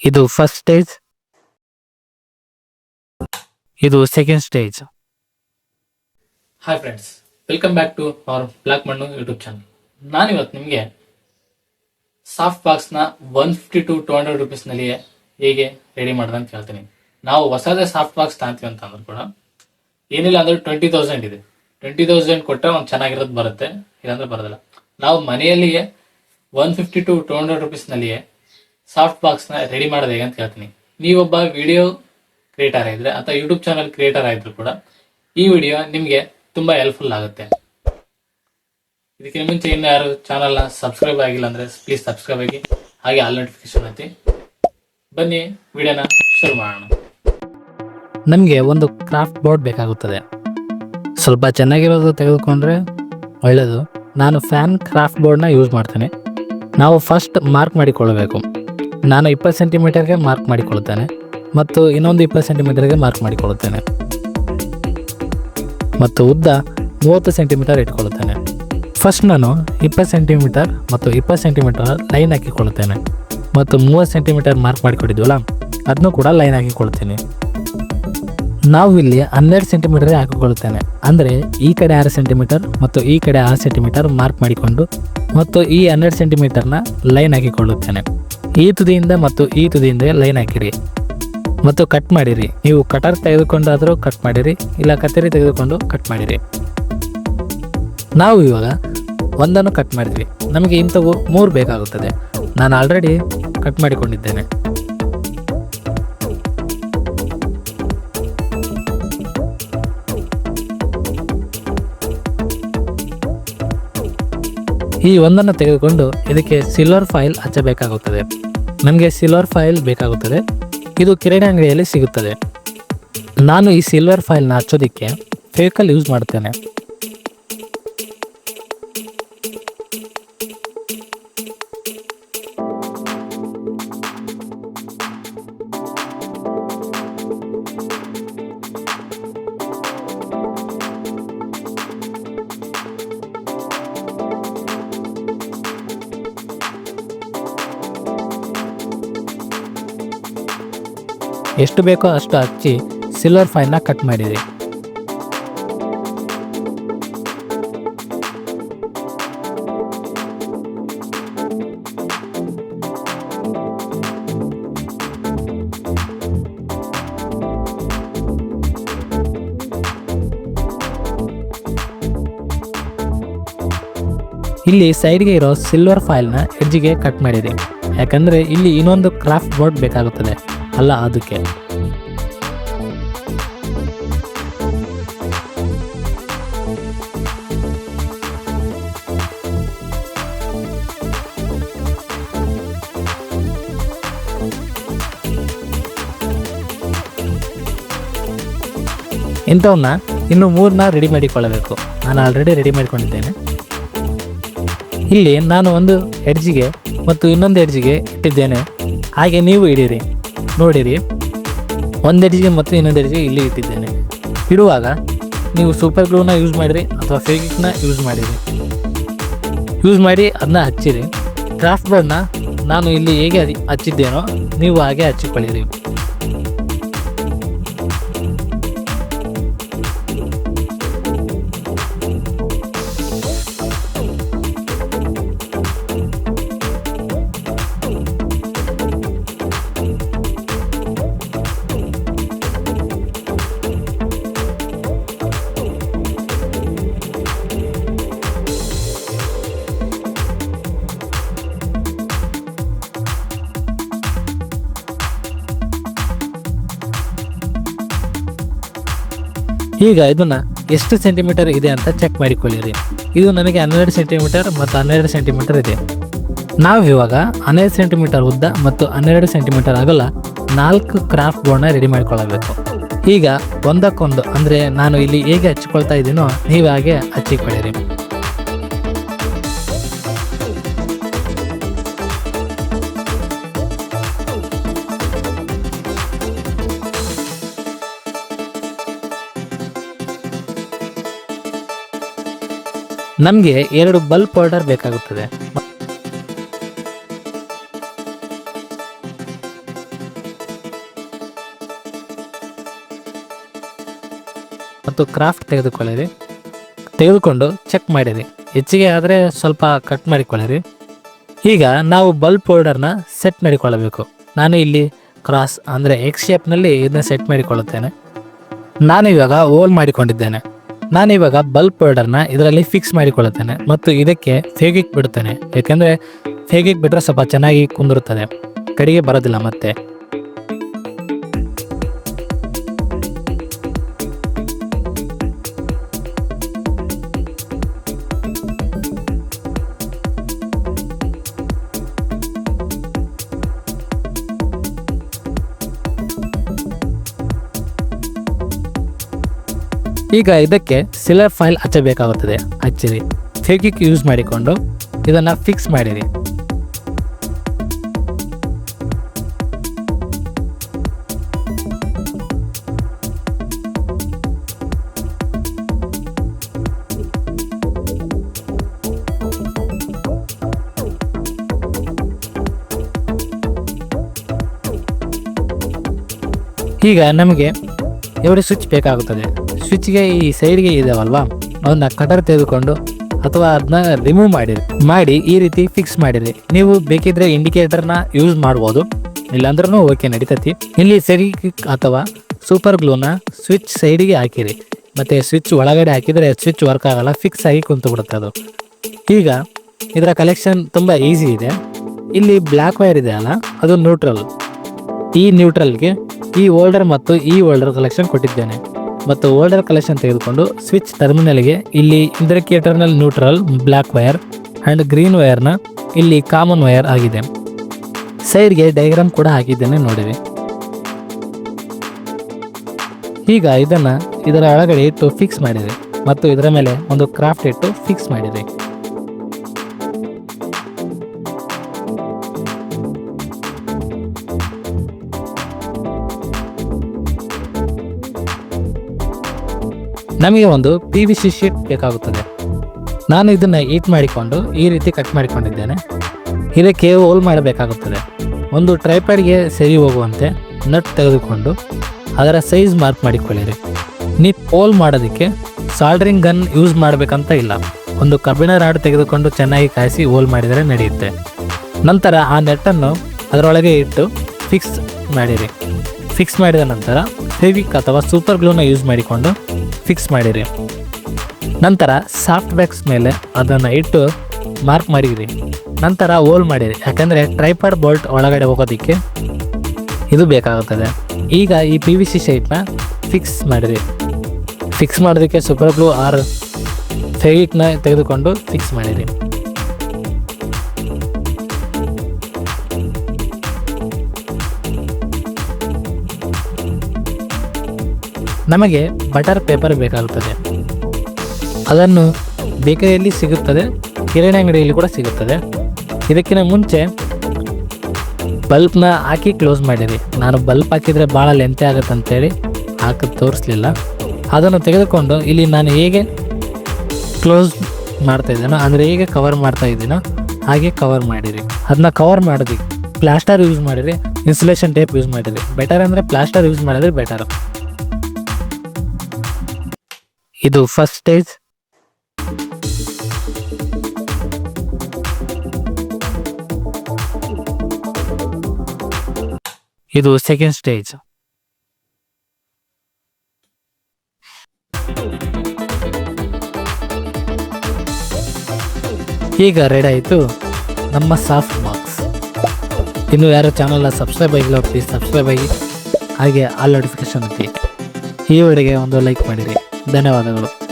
ಇದು first stage ಇದು second stage hi friends welcome back to our black ಮಣ್ಣು YouTube channel ನಾನಿವತ್ತು ನಿಮಗೆ soft ಬಾಕ್ಸ್ನ one fifty to two hundred ರುಪೀಸ್ನಲ್ಲಿ ಹೇಗೆ ready ಮಾಡೋದು ಅಂತ ಹೇಳ್ತೀನಿ. ನಾವು ಹೊಸದೇ ಸಾಫ್ಟ್ ಬಾಕ್ಸ್ ತಗೊಂತೀವಿ ಅಂತ ಅಂದ್ರೂ ಕೂಡ ಏನಿಲ್ಲ ಅಂದ್ರೆ ಟ್ವೆಂಟಿ ತೌಸಂಡ್ ಇದೆ. ಟ್ವೆಂಟಿ ತೌಸಂಡ್ ಕೊಟ್ಟರೆ ಒಂದು ಚೆನ್ನಾಗಿರೋದು ಬರುತ್ತೆ, ಇಲ್ಲಾಂದ್ರೆ ಬರೋದಿಲ್ಲ. ನಾವು ಮನೆಯಲ್ಲಿಯೇ one fifty to two hundred rupees ನಲ್ಲಿಯೇ ಸಾಫ್ಟ್ ಬಾಕ್ಸ್ನ ರೆಡಿ ಮಾಡೋದು ಹೇಗೆ ಅಂತ ಹೇಳ್ತೀನಿ ನೀವೊಬ್ಬ ವಿಡಿಯೋ ಕ್ರಿಯೇಟರ್ ಆಗಿದ್ರೆ ಅಥವಾ ಯೂಟ್ಯೂಬ್ ಚಾನಲ್ ಕ್ರಿಯೇಟರ್ ಆಗಿದ್ರು ಕೂಡ ಈ ವಿಡಿಯೋ ನಿಮಗೆ ತುಂಬಾ ಹೆಲ್ಪ್ಫುಲ್ ಆಗುತ್ತೆ. ಇದಕ್ಕೆ ಮುಂಚೆ ಇನ್ನು ಯಾರು ಚಾನಲ್ನ ಸಬ್ಸ್ಕ್ರೈಬ್ ಆಗಿಲ್ಲ ಅಂದ್ರೆ ಪ್ಲೀಸ್ ಸಬ್ಸ್ಕ್ರೈಬ್ ಆಗಿ, ಹಾಗೆ ಆಲ್ ನೋಟಿಫಿಕೇಶನ್ ಐತಿ ಬನ್ನಿ ವಿಡಿಯೋನ ಶುರು ಮಾಡೋಣ. ನಮಗೆ ಒಂದು ಕ್ರಾಫ್ಟ್ ಬೋರ್ಡ್ ಬೇಕಾಗುತ್ತದೆ. ಸ್ವಲ್ಪ ಚೆನ್ನಾಗಿರೋದು ತೆಗೆದುಕೊಂಡ್ರೆ ಒಳ್ಳೆಯದು ನಾನು ಫ್ಯಾನ್ ಕ್ರಾಫ್ಟ್ ಬೋರ್ಡ್ನ ಯೂಸ್ ಮಾಡ್ತೇನೆ. ನಾವು ಫಸ್ಟ್ ಮಾರ್ಕ್ ಮಾಡಿಕೊಳ್ಳಬೇಕು. ನಾನು ಇಪ್ಪತ್ತು ಸೆಂಟಿಮೀಟರ್ಗೆ ಮಾರ್ಕ್ ಮಾಡಿಕೊಳ್ಳುತ್ತೇನೆ ಮತ್ತು ಇನ್ನೊಂದು ಇಪ್ಪತ್ತು ಸೆಂಟಿಮೀಟರ್ಗೆ ಮಾರ್ಕ್ ಮಾಡಿಕೊಳ್ಳುತ್ತೇನೆ. ಮತ್ತು ಉದ್ದ ಮೂವತ್ತು ಸೆಂಟಿಮೀಟರ್ ಇಟ್ಕೊಳ್ಳುತ್ತೇನೆ. ಫಸ್ಟ್ ನಾನು ಇಪ್ಪತ್ತು ಸೆಂಟಿಮೀಟರ್ ಮತ್ತು ಇಪ್ಪತ್ತು ಸೆಂಟಿಮೀಟರ್ ಲೈನ್ ಹಾಕಿಕೊಳ್ಳುತ್ತೇನೆ. ಮತ್ತು ಮೂವತ್ತು ಸೆಂಟಿಮೀಟರ್ ಮಾರ್ಕ್ ಮಾಡಿಕೊಟ್ಟಿದ್ವಲ್ಲ ಅದನ್ನು ಕೂಡ ಲೈನ್ ಹಾಕಿಕೊಳ್ತೀನಿ ನಾವು ಇಲ್ಲಿ ಹನ್ನೆರಡು ಸೆಂಟಿಮೀಟರ್ ಹಾಕಿಕೊಳ್ಳುತ್ತೇನೆ. ಅಂದರೆ ಈ ಕಡೆ ಆರು ಸೆಂಟಿಮೀಟರ್ ಮತ್ತು ಈ ಕಡೆ ಆರು ಸೆಂಟಿಮೀಟರ್ ಮಾರ್ಕ್ ಮಾಡಿಕೊಂಡು ಮತ್ತು ಈ ಹನ್ನೆರಡು ಸೆಂಟಿಮೀಟರ್ನ ಲೈನ್ ಹಾಕಿಕೊಳ್ಳುತ್ತೇನೆ. ಈ ತುದಿಯಿಂದ ಮತ್ತು ಈ ತುದಿಯಿಂದ ಲೈನ್ ಹಾಕಿರಿ. ಮತ್ತು ಕಟ್ ಮಾಡಿರಿ. ನೀವು ಕಟರ್ ತೆಗೆದುಕೊಂಡಾದರೂ ಕಟ್ ಮಾಡಿರಿ, ಇಲ್ಲ ಕತ್ತರಿ ತೆಗೆದುಕೊಂಡು ಕಟ್ ಮಾಡಿರಿ. ನಾವು ಇವಾಗ ಒಂದನ್ನು ಕಟ್ ಮಾಡಿದ್ವಿ. ನಮಗೆ ಇಂಥವು ಮೂರು ಬೇಕಾಗುತ್ತದೆ. ನಾನು ಆಲ್ರೆಡಿ ಕಟ್ ಮಾಡಿಕೊಂಡಿದ್ದೇನೆ. ಈ ಒಂದನ್ನು ತೆಗೆದುಕೊಂಡು ಇದಕ್ಕೆ ಸಿಲ್ವರ್ ಫೈಲ್ ಹಚ್ಚಬೇಕಾಗುತ್ತದೆ. ನಮಗೆ ಸಿಲ್ವರ್ ಫೈಲ್ ಬೇಕಾಗುತ್ತದೆ. ಇದು ಕಿರಾಣಿ ಅಂಗಡಿಯಲ್ಲಿ ಸಿಗುತ್ತದೆ. ನಾನು ಈ ಸಿಲ್ವರ್ ಫಾಯಿಲ್ನ ಹಚ್ಚೋದಕ್ಕೆ ಫೇಕಲ್ ಯೂಸ್ ಮಾಡ್ತೇನೆ ಎಷ್ಟು ಬೇಕೋ ಅಷ್ಟು ಹಚ್ಚಿ ಸಿಲ್ವರ್ ಫೈಲ್ನ ಕಟ್ ಮಾಡಿದೆ ಇಲ್ಲಿ ಸೈಡ್ಗೆ ಇರೋ ಸಿಲ್ವರ್ ಫೈಲ್ನ ಎಡ್ಜಿಗೆ ಕಟ್ ಮಾಡಿದೆ ಯಾಕಂದರೆ ಇಲ್ಲಿ ಇನ್ನೊಂದು ಕ್ರಾಫ್ಟ್ ಬೋರ್ಡ್ ಬೇಕಾಗುತ್ತದೆ. ಅಲ್ಲ, ಅದಕ್ಕೆ. ಇಂಥವನ್ನ ಇನ್ನು ಮೂರನ್ನ ರೆಡಿ ಮಾಡಿಕೊಳ್ಳಬೇಕು. ನಾನು ಆಲ್ರೆಡಿ ರೆಡಿ ಮಾಡಿಕೊಂಡಿದ್ದೇನೆ. ಇಲ್ಲಿ ನಾನು ಒಂದು ಹೆಡ್ಜಿಗೆ ಮತ್ತು ಇನ್ನೊಂದು ಹೆಡ್ಜಿಗೆ ಇಟ್ಟಿದ್ದೇನೆ. ಹಾಗೆ ನೀವು ಇಡೀರಿ. ನೋಡಿರಿ, ಒಂದು ಎಡ್ಜಿಗೆ ಮತ್ತು ಇನ್ನೊಂದು ಎಡ್ಜಿಗೆ ಇಲ್ಲಿ ಇಟ್ಟಿದ್ದೇನೆ. ಇರುವಾಗ ನೀವು ಸೂಪರ್ ಗ್ಲೂನ ಯೂಸ್ ಮಾಡಿರಿ ಅಥವಾ ಫೇವಿಕ್ನ ಯೂಸ್ ಮಾಡಿರಿ. ಯೂಸ್ ಮಾಡಿ ಅದನ್ನ ಹಚ್ಚಿರಿ. ಕ್ರಾಫ್ಟ್ ಬೋರ್ಡ್ನ ನಾನು ಇಲ್ಲಿ ಹೇಗೆ ಹಚ್ಚಿದ್ದೇನೋ ನೀವು ಹಾಗೆ ಹಚ್ಚಿಕೊಳ್ಳಿರಿ. ಈಗ ಇದನ್ನ ಎಷ್ಟು ಸೆಂಟಿಮೀಟರ್ ಇದೆ ಅಂತ ಚೆಕ್ ಮಾಡಿಕೊಳ್ಳಿರಿ. ಇದು ನನಗೆ ಹನ್ನೆರಡು ಸೆಂಟಿಮೀಟರ್ ಮತ್ತು ಹನ್ನೆರಡು ಸೆಂಟಿಮೀಟರ್ ಇದೆ. ನಾವು ಇವಾಗ ಹನ್ನೆರಡು ಸೆಂಟಿಮೀಟರ್ ಉದ್ದ ಮತ್ತು ಹನ್ನೆರಡು ಸೆಂಟಿಮೀಟರ್ ಅಗಲ ನಾಲ್ಕು ಕ್ರಾಫ್ಟ್ ಬೋರ್ಡ್ನ ರೆಡಿ ಮಾಡಿಕೊಳ್ಳಬೇಕು. ಈಗ ಒಂದಕ್ಕೊಂದು ಅಂದರೆ ನಾನು ಇಲ್ಲಿ ಹೇಗೆ ಹಚ್ಚಿಕೊಳ್ತಾ ಇದ್ದೀನೋ ನೀವು ಹಾಗೆ ಹಚ್ಚಿಕೊಳ್ಳಿರಿ. ನಮಗೆ ಎರಡು ಬಲ್ಬ್ ಪೌಡರ್ ಬೇಕಾಗುತ್ತದೆ. ಮತ್ತು ಕ್ರಾಫ್ಟ್ ತೆಗೆದುಕೊಳ್ಳಿರಿ. ತೆಗೆದುಕೊಂಡು ಚೆಕ್ ಮಾಡಿರಿ. ಹೆಚ್ಚಿಗೆ ಆದರೆ ಸ್ವಲ್ಪ ಕಟ್ ಮಾಡಿಕೊಳ್ಳಿರಿ. ಈಗ ನಾವು ಬಲ್ಬ್ ಪೌಡರ್ನ ಸೆಟ್ ಮಾಡಿಕೊಳ್ಳಬೇಕು. ನಾನು ಇಲ್ಲಿ ಕ್ರಾಸ್ ಅಂದರೆ ಎಕ್ಸ್ ಶೇಪ್ನಲ್ಲಿ ಇದನ್ನ ಸೆಟ್ ಮಾಡಿಕೊಳ್ಳುತ್ತೇನೆ. ನಾನು ಇವಾಗ ಓಲ್ ಮಾಡಿಕೊಂಡಿದ್ದೇನೆ. ನಾನು ಇವಾಗ ಬಲ್ಬ್ ಪೌಡರ್ನ ಇದರಲ್ಲಿ ಫಿಕ್ಸ್ ಮಾಡಿಕೊಳ್ಳುತ್ತೇನೆ ಮತ್ತು ಇದಕ್ಕೆ ಫೇಗಿಕ್ ಬಿಡುತ್ತೇನೆ ಯಾಕೆಂದರೆ ಫೇಗಿಕ್ ಬಿಟ್ಟರೆ ಸ್ವಲ್ಪ ಚೆನ್ನಾಗಿ ಕುಂದಿರುತ್ತದೆ. ಕಡೆಗೆ ಬರೋದಿಲ್ಲ ಮತ್ತೆ. ಈಗ ಇದಕ್ಕೆ ಸಿಲರ್ ಫೈಲ್ ಹಚ್ಚಬೇಕಾಗುತ್ತದೆ ಹಚ್ಚಿರಿ ಫೇಕಿಕ್ ಯೂಸ್ ಮಾಡಿಕೊಂಡು ಇದನ್ನು ಫಿಕ್ಸ್ ಮಾಡಿರಿ. ಈಗ ನಮಗೆ ಎರಡು ಸ್ವಿಚ್ ಬೇಕಾಗುತ್ತದೆ. ಸ್ವಿಚ್ಗೆ ಈ ಸೈಡ್ಗೆ ಇದಾವಲ್ವಾ? ಅದನ್ನ ಕಟರ್ ತೆಗೆದುಕೊಂಡು ಅಥವಾ ಅದನ್ನ ರಿಮೂವ್ ಮಾಡಿರಿ. ಮಾಡಿ ಈ ರೀತಿ ಫಿಕ್ಸ್ ಮಾಡಿರಿ. ನೀವು ಬೇಕಿದ್ರೆ ಇಂಡಿಕೇಟರ್ನ ಯೂಸ್ ಮಾಡ್ಬೋದು. ಇಲ್ಲಾಂದ್ರೂ ಓಕೆ ನಡೀತತಿ. ಇಲ್ಲಿ ಸರಿ ಅಥವಾ ಸೂಪರ್ ಗ್ಲೂನ ಸ್ವಿಚ್ ಸೈಡಿಗೆ ಹಾಕಿರಿ. ಮತ್ತೆ ಸ್ವಿಚ್ ಒಳಗಡೆ ಹಾಕಿದರೆ ಸ್ವಿಚ್ ವರ್ಕ್ ಆಗಲ್ಲ ಫಿಕ್ಸ್ ಆಗಿ ಕುಂತು ಬಿಡುತ್ತೆ ಅದು. ಈಗ ಇದರ ಕಲೆಕ್ಷನ್ ತುಂಬ ಈಸಿ ಇದೆ. ಇಲ್ಲಿ ಬ್ಲ್ಯಾಕ್ ವೈರ್ ಇದೆ ಅಲ್ಲ, ಅದು ನ್ಯೂಟ್ರಲ್ ಈ ನ್ಯೂಟ್ರಲ್ಗೆ ಈ ಓಲ್ಡರ್ ಮತ್ತು ಈ ಓಲ್ಡರ್ ಕಲೆಕ್ಷನ್ ಕೊಟ್ಟಿದ್ದೇನೆ. ಮತ್ತು ಓಲ್ಡರ್ ಕಲೆಕ್ಷನ್ ತೆಗೆದುಕೊಂಡು ಸ್ವಿಚ್ ಟರ್ಮಿನಲ್ಗೆ ಇಲ್ಲಿ ಇಂಡಿಕೇಟರ್ನಲ್ಲಿ neutral black wire and green ವೈರ್ನ ಇಲ್ಲಿ ಕಾಮನ್ ವೈರ್ ಆಗಿದೆ. ಸೈಡ್ಗೆ ಡಯಾಗ್ರಾಮ್ ಕೂಡ ಹಾಕಿದ್ದೇನೆ, ನೋಡಿರಿ. ಈಗ ಇದನ್ನ ಇದರ ಒಳಗಡೆ ಇಟ್ಟು ಫಿಕ್ಸ್ ಮಾಡಿದೆ ಮತ್ತು ಇದರ ಮೇಲೆ ಒಂದು ಕ್ರಾಫ್ಟ್ ಇಟ್ಟು ಫಿಕ್ಸ್ ಮಾಡಿರಿ. ನಮಗೆ ಒಂದು ಪಿ ವಿ ಸಿ ಶೀಟ್ ಬೇಕಾಗುತ್ತದೆ. ನಾನು ಇದನ್ನು ಈಟ್ ಮಾಡಿಕೊಂಡು ಈ ರೀತಿ ಕಟ್ ಮಾಡಿಕೊಂಡಿದ್ದೇನೆ. ಇದಕ್ಕೆ ಹೋಲ್ ಮಾಡಬೇಕಾಗುತ್ತದೆ. ಒಂದು ಟ್ರೈಪ್ಯಾಡ್ಗೆ ಸರಿ ಹೋಗುವಂತೆ ನಟ್ ತೆಗೆದುಕೊಂಡು ಅದರ ಸೈಜ್ ಮಾರ್ಕ್ ಮಾಡಿಕೊಳ್ಳಿರಿ. ನೀ ಹೋಲ್ ಮಾಡೋದಕ್ಕೆ ಸಾಲ್ಡ್ರಿಂಗ್ ಗನ್ ಯೂಸ್ ಮಾಡಬೇಕಂತ ಇಲ್ಲ. ಒಂದು ಕಬ್ಬಿಣ ರಾಡ್ ತೆಗೆದುಕೊಂಡು ಚೆನ್ನಾಗಿ ಕಾಯಿಸಿ ಹೋಲ್ ಮಾಡಿದರೆ ನಡೆಯುತ್ತೆ. ನಂತರ ಆ ನೆಟ್ಟನ್ನು ಅದರೊಳಗೆ ಇಟ್ಟು ಫಿಕ್ಸ್ ಮಾಡಿರಿ. ಫಿಕ್ಸ್ ಮಾಡಿದ ನಂತರ ಫೆವಿಕ್ ಅಥವಾ ಸೂಪರ್ ಗ್ಲೂನ ಯೂಸ್ ಮಾಡಿಕೊಂಡು ಫಿಕ್ಸ್ ಮಾಡಿರಿ. ನಂತರ ಸಾಫ್ಟ್ ಬ್ಯಾಗ್ಸ್ ಮೇಲೆ ಅದನ್ನು ಇಟ್ಟು ಮಾರ್ಕ್ ಮಾಡಿರಿ. ನಂತರ ಹೋಲ್ ಮಾಡಿರಿ. ಯಾಕಂದರೆ ಟ್ರೈಪಾಡ್ ಬೋಲ್ಟ್ ಒಳಗಡೆ ಹೋಗೋದಕ್ಕೆ ಇದು ಬೇಕಾಗುತ್ತದೆ. ಈಗ ಈ ಪಿ ವಿ ಸಿ ಶೇಪ್ನ ಫಿಕ್ಸ್ ಮಾಡಿರಿ. ಫಿಕ್ಸ್ ಮಾಡೋದಕ್ಕೆ ಸೂಪರ್ ಗ್ಲೂ ಆರ್ ಫೆವಿಕ್ನ ತೆಗೆದುಕೊಂಡು ಫಿಕ್ಸ್ ಮಾಡಿರಿ. ನಮಗೆ ಬಟರ್ ಪೇಪರ್ ಬೇಕಾಗುತ್ತದೆ. ಅದನ್ನು ಬೇಕರಿಯಲ್ಲಿ ಸಿಗುತ್ತದೆ, ಕಿರಾಣಿ ಅಂಗಡಿಯಲ್ಲಿ ಕೂಡ ಸಿಗುತ್ತದೆ. ಇದಕ್ಕಿಂತ ಮುಂಚೆ ಬಲ್ಬ್ನ ಹಾಕಿ ಕ್ಲೋಸ್ ಮಾಡಿರಿ. ನಾನು ಬಲ್ಬ್ ಹಾಕಿದರೆ ಭಾಳ ಲೆಂತೆ ಆಗುತ್ತೆ ಅಂತೇಳಿ ಹಾಕಿ ತೋರಿಸ್ಲಿಲ್ಲ. ಅದನ್ನು ತೆಗೆದುಕೊಂಡು ಇಲ್ಲಿ ನಾನು ಹೇಗೆ ಕ್ಲೋಸ್ ಮಾಡ್ತಾ ಇದ್ದೀನೋ, ಅಂದರೆ ಹೇಗೆ ಕವರ್ ಮಾಡ್ತಾ ಇದ್ದೀನೋ ಹಾಗೆ ಕವರ್ ಮಾಡಿರಿ. ಅದನ್ನ ಕವರ್ ಮಾಡಿದ್ವಿ ಪ್ಲಾಸ್ಟರ್ ಯೂಸ್ ಮಾಡಿರಿ. ಇನ್ಸುಲೇಷನ್ ಟೇಪ್ ಯೂಸ್ ಮಾಡಿರಿ. ಬೆಟರ್ ಅಂದರೆ ಪ್ಲಾಸ್ಟರ್ ಯೂಸ್ ಮಾಡಿದ್ರೆ ಬೆಟರ್ ಇದು ಫಸ್ಟ್ ಸ್ಟೇಜ್ ಇದು ಸೆಕೆಂಡ್ ಸ್ಟೇಜ್ ಈಗ ರೆಡಿ ಆಯಿತು ನಮ್ಮ ಸಾಫ್ಟ್ ಬಾಕ್ಸ್ ಇನ್ನು ಯಾರು ಚಾನಲ್ನ ಸಬ್ಸ್ಕ್ರೈಬ್ ಆಗಿಲ್ಲ ಪ್ಲೀಸ್ ಸಬ್ಸ್ಕ್ರೈಬ್ ಆಗಿ. ಹಾಗೆ ಆಲ್ ನೋಟಿಫಿಕೇಶನ್ ಈ ವಿಡಿಯೋಗೆ ಒಂದು ಲೈಕ್ ಮಾಡಿರಿ. ಧನ್ಯವಾದಗಳು.